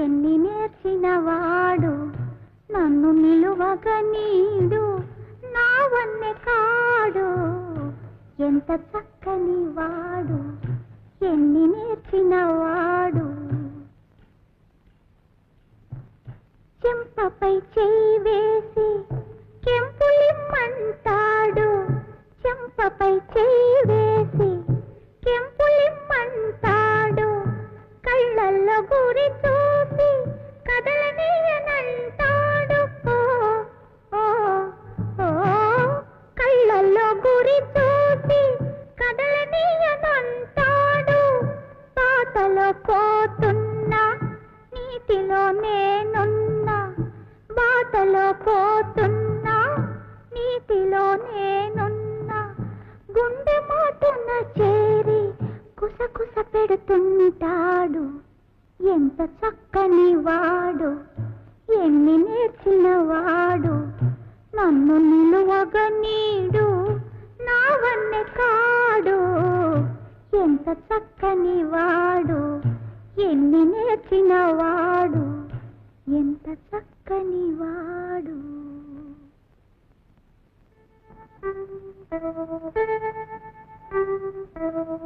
ఎన్ని నేర్చినవాడు? నన్ను నిలువగ నీడు నా వన్నె కాడు. ఎంత చక్కని వాడు ఎన్ని నేర్చినవాడు? చెంపపై చేయి వేసి కెంపులిమ్మంటాడు. చెంపపై చేయి వేసి కెంపులిమ్మంటాడు. కళ్ళల్లో గురితో పాటలో పోతున్నా నీటిలో నేనున్నా. బాటలో పోతున్నా నీటిలో నేనున్నా. గుండె మాటున చేరి కుసకుస పెడుతుంటాడు ఎంత చక్కని వాడు ఎన్ని నేర్చిన వాడు. నన్ను నిలువగ నీడు నావన్నె కాడు. ఎంత చక్కని వాడు వచ్చినవాడు ఎంత చక్కని వాడు